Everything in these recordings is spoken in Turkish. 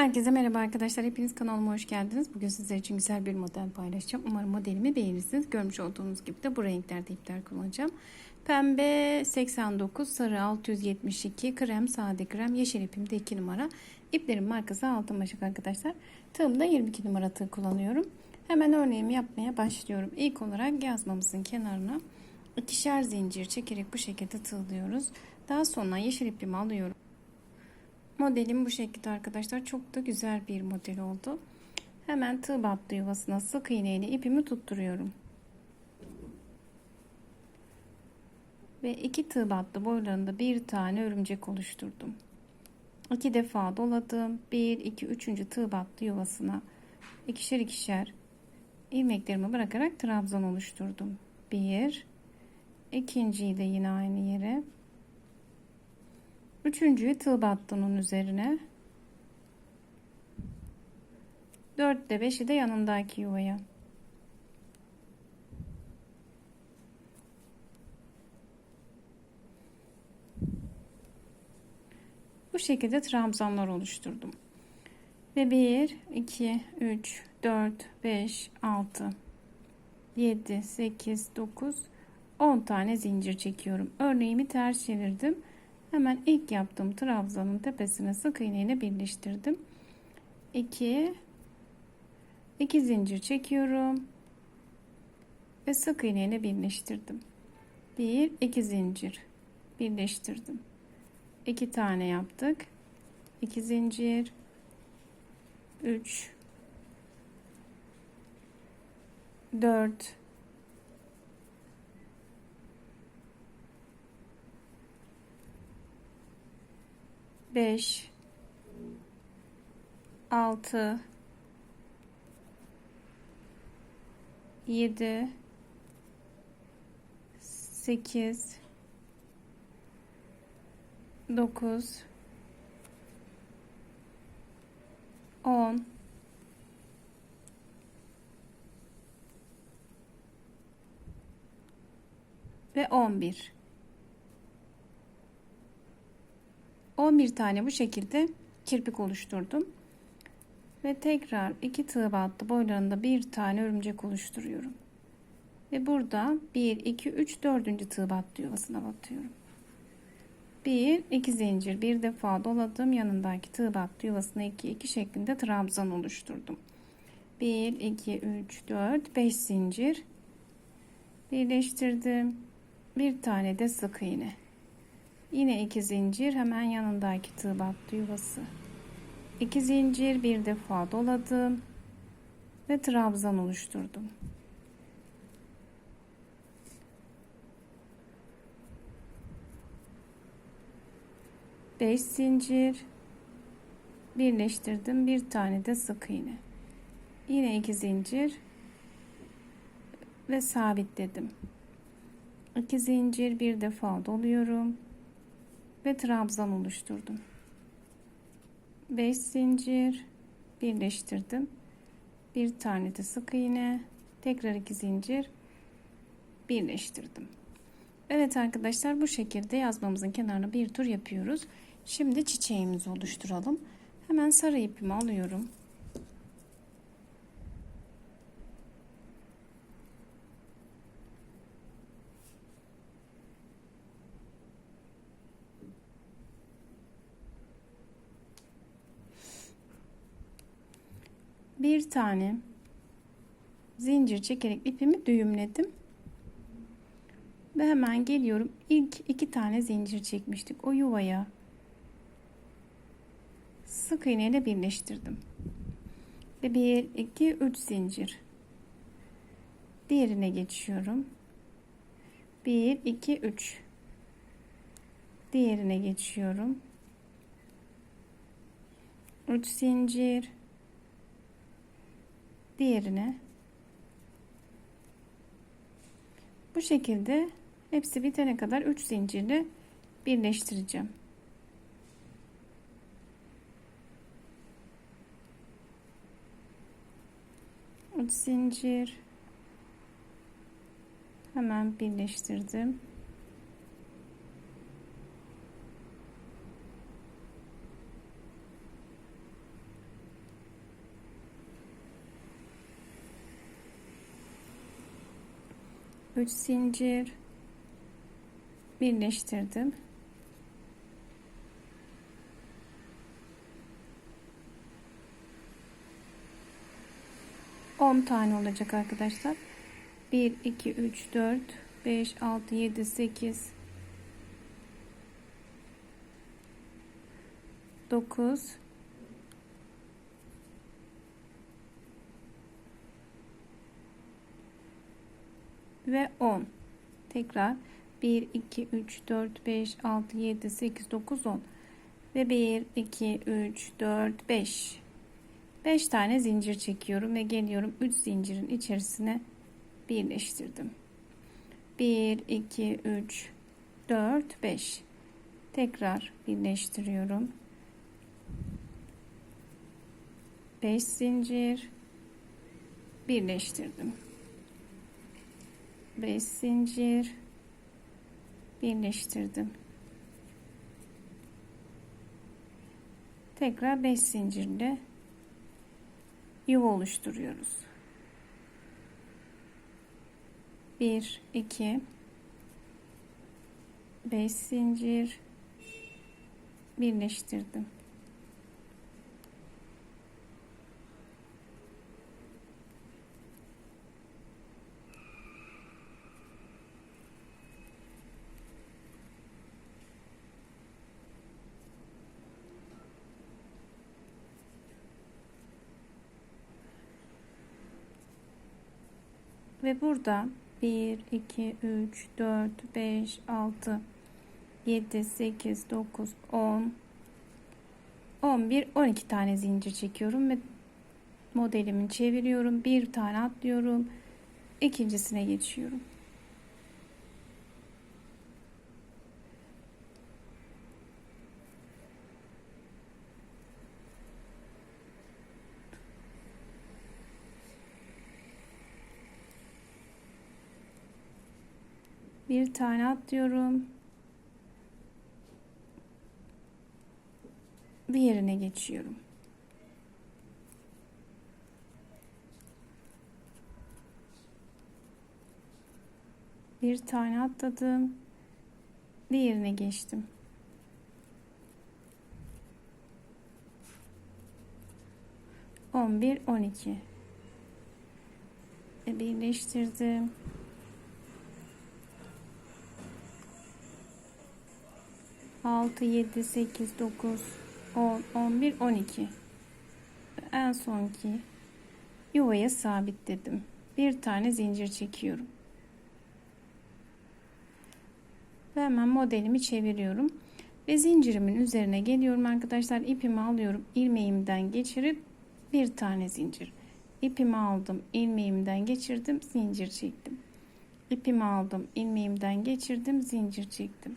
Herkese merhaba arkadaşlar. Hepiniz kanalıma hoş geldiniz. Bugün sizler için güzel bir model paylaşacağım. Umarım modelimi beğenirsiniz. Görmüş olduğunuz gibi de bu renklerde ipler kullanacağım. Pembe 89, sarı 672, krem, sade krem, yeşil ipim de 2 numara. İplerin markası Altın Başak arkadaşlar. Tığımda 22 numara tığ kullanıyorum. Hemen örneğimi yapmaya başlıyorum. İlk olarak yazmamızın kenarına ikişer zincir çekerek bu şekilde tığlıyoruz. Daha sonra yeşil ipimi alıyorum. Modelim bu şekilde arkadaşlar. Çok da güzel bir model oldu. Hemen tığ battı yuvasına sık iğneyle ipimi tutturuyorum. Ve iki tığ battı boylarında bir tane örümcek oluşturdum. İki defa doladım. Bir, iki, üçüncü tığ battı yuvasına ikişer ikişer ilmeklerimi bırakarak trabzan oluşturdum. Bir, ikinciyi de yine aynı yere Üçüncüyü tığ battının üzerine. Dört de beşi de yanındaki yuvaya. Bu şekilde trabzanlar oluşturdum. Ve 1, 2, 3, 4, 5, 6, 7, 8, 9, 10 tane zincir çekiyorum. Örneğimi ters çevirdim. Hemen ilk yaptığım trabzanın tepesine sık iğneyle birleştirdim. 2 2 zincir çekiyorum ve sık iğneyle birleştirdim. 1 2 zincir birleştirdim. 2 tane yaptık. 2 zincir 3 4 5 6 7 8 9 10 ve 11 11 tane bu şekilde kirpik oluşturdum. Ve tekrar iki tığ battı boylarında bir tane örümcek oluşturuyorum. Ve burada 1, 2, 3, 4. tığ battı yuvasına batıyorum. 1, 2 zincir bir defa doladım. Yanındaki tığ battı yuvasına 2, 2 şeklinde trabzan oluşturdum. 1, 2, 3, 4, 5 zincir birleştirdim. Bir tane de sık iğne. Yine iki zincir hemen yanındaki tığ battı yuvası. İki zincir bir defa doladım ve trabzan oluşturdum. Beş zincir birleştirdim. Bir tane de sık iğne. Yine iki zincir ve sabitledim. İki zincir bir defa doluyorum ve trabzan oluşturdum. 5 zincir birleştirdim. Bir tane de sık iğne, tekrar iki zincir birleştirdim. Evet arkadaşlar bu şekilde yazmamızın kenarına bir tur yapıyoruz. Şimdi çiçeğimizi oluşturalım. Hemen sarı ipimi alıyorum. Bir tane zincir çekerek ipimi düğümledim. Ve hemen geliyorum. İlk iki tane zincir çekmiştik. O yuvaya sık iğneyle birleştirdim. Ve bir, iki, üç zincir. Diğerine geçiyorum. Bir, iki, üç. Diğerine geçiyorum. Üç zincir diğerine bu şekilde hepsi bitene kadar 3 zincirle birleştireceğim. Zincir hemen birleştirdim. 3 zincir birleştirdim. On tane olacak arkadaşlar. 1 2 3 4 5 6 7 8 9 ve 10 tekrar 1 2 3 4 5 6 7 8 9 10 ve 1 2 3 4 5 5 tane zincir çekiyorum ve geliyorum 3 zincirin içerisine birleştirdim. 1 2 3 4 5 tekrar birleştiriyorum. 5 zincir. Birleştirdim 5 zincir birleştirdim. Tekrar 5 zincirle yuva oluşturuyoruz. 1 2 5 zincir birleştirdim ve burada 1 2 3 4 5 6 7 8 9 10 11 12 tane zincir çekiyorum ve modelimi çeviriyorum. Bir tane atlıyorum. İkincisine geçiyorum bir tane atlıyorum diğerine geçiyorum. Bir tane atladım. Diğerine geçtim. On bir on iki. Birleştirdim 6 7 8 9 10 11 12 en sonki yuvaya sabitledim bir tane zincir çekiyorum. Ve hemen modelimi çeviriyorum. Ve zincirimin üzerine geliyorum arkadaşlar. İpimi alıyorum. İlmeğimden geçirip bir tane zincir. İpimi aldım. İlmeğimden geçirdim. Zincir çektim. İpimi aldım. İlmeğimden geçirdim. Zincir çektim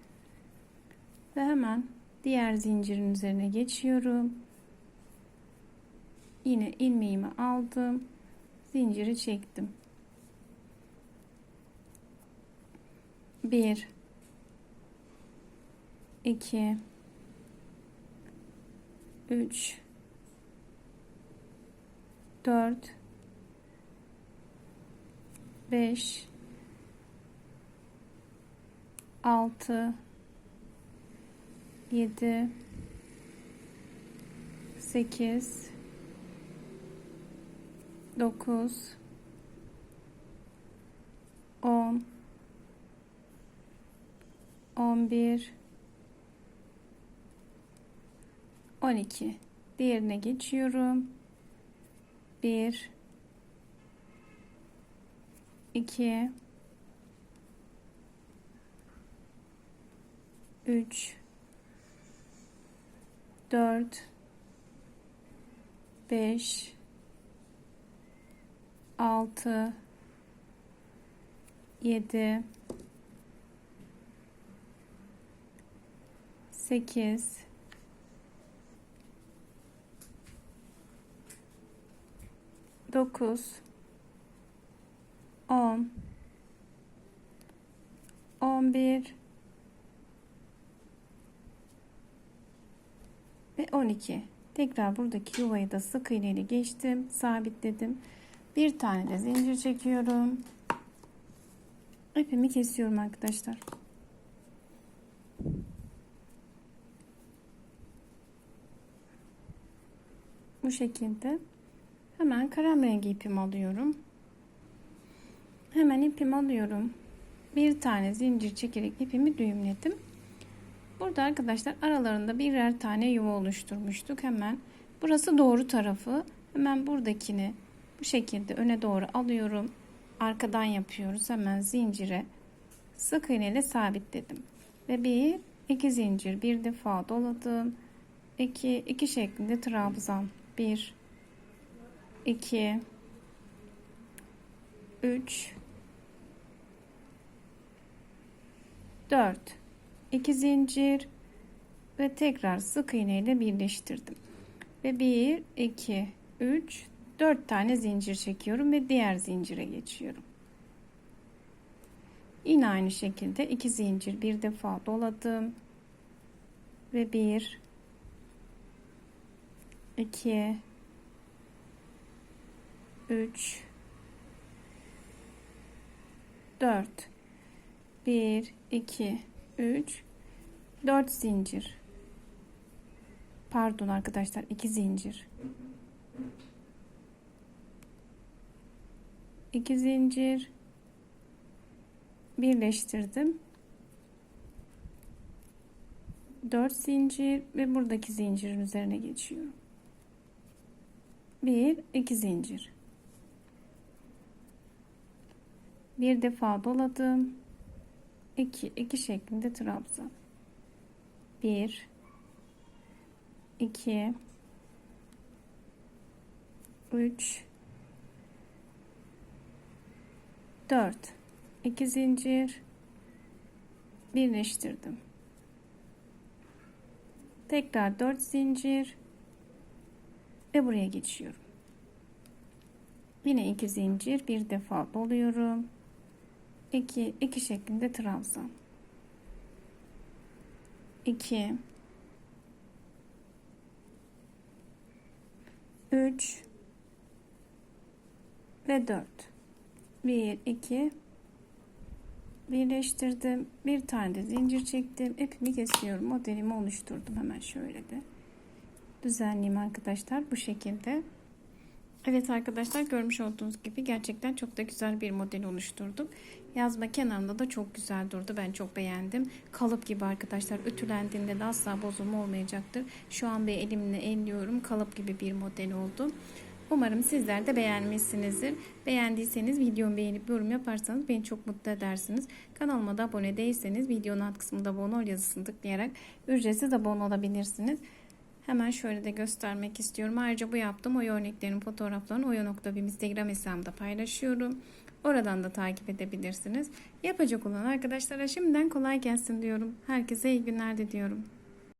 ve hemen diğer zincirin üzerine geçiyorum. Yine ilmeğimi aldım zinciri çektim. 1 2 3 4 5 6 7 8 9 10 11 12 diğerine geçiyorum. 1 2 3 4 5 6 7 8 9 10 11 ve 12 tekrar buradaki yuvayı da sık iğne ile geçtim sabitledim. Bir tane de zincir çekiyorum. İpimi kesiyorum arkadaşlar. Bu şekilde hemen rengi ipimi alıyorum. Hemen ipimi alıyorum. Bir tane zincir çekerek ipimi düğümledim burada arkadaşlar aralarında birer tane yuva oluşturmuştuk. Hemen burası doğru tarafı. Hemen buradakini bu şekilde öne doğru alıyorum. Arkadan yapıyoruz. Hemen zincire sık iğne ile sabitledim. Ve bir iki zincir bir defa doladım. 2 2 şeklinde trabzan. 1 2 3 4 2 zincir ve tekrar sık iğne ile birleştirdim. Ve 1 2 3 4 tane zincir çekiyorum ve diğer zincire geçiyorum. Yine aynı şekilde 2 zincir bir defa doladım. Ve 1 2 3 4 1 2 3 4 zincir. Pardon arkadaşlar 2 zincir. 2 zincir. Birleştirdim. 4 zincir ve buradaki zincirin üzerine geçiyorum 1 2 zincir. Bir defa doladım 2 2 şeklinde trabzan. 1 2 3 4 2 zincir. Birleştirdim. Tekrar 4 zincir. Ve buraya geçiyorum. Yine 2 zincir. Bir defa doluyorum 2 2 şeklinde trabzan 2 3 ve 4 1 2 birleştirdim. Bir tane de zincir çektim. İpimi kesiyorum. Modelimi oluşturdum. Hemen şöyle de düzenleyeyim arkadaşlar. Bu şekilde Evet arkadaşlar görmüş olduğunuz gibi gerçekten çok da güzel bir model oluşturdum. Yazma kenarında da çok güzel durdu. Ben çok beğendim. Kalıp gibi arkadaşlar ütülendiğinde de asla bozulma olmayacaktır. Şu an bir elimle elliyorum. Kalıp gibi bir model oldu. Umarım sizler de beğenmişsinizdir. Beğendiyseniz videomu beğenip yorum yaparsanız beni çok mutlu edersiniz. Kanalıma da abone değilseniz videonun alt kısmında abone ol yazısını tıklayarak ücretsiz abone olabilirsiniz. Hemen şöyle de göstermek istiyorum. Ayrıca bu yaptığım oya örneklerinin fotoğraflarını oya.bim Instagram hesabımda paylaşıyorum. Oradan da takip edebilirsiniz. Yapacak olan arkadaşlara şimdiden kolay gelsin diyorum. Herkese iyi günler diliyorum.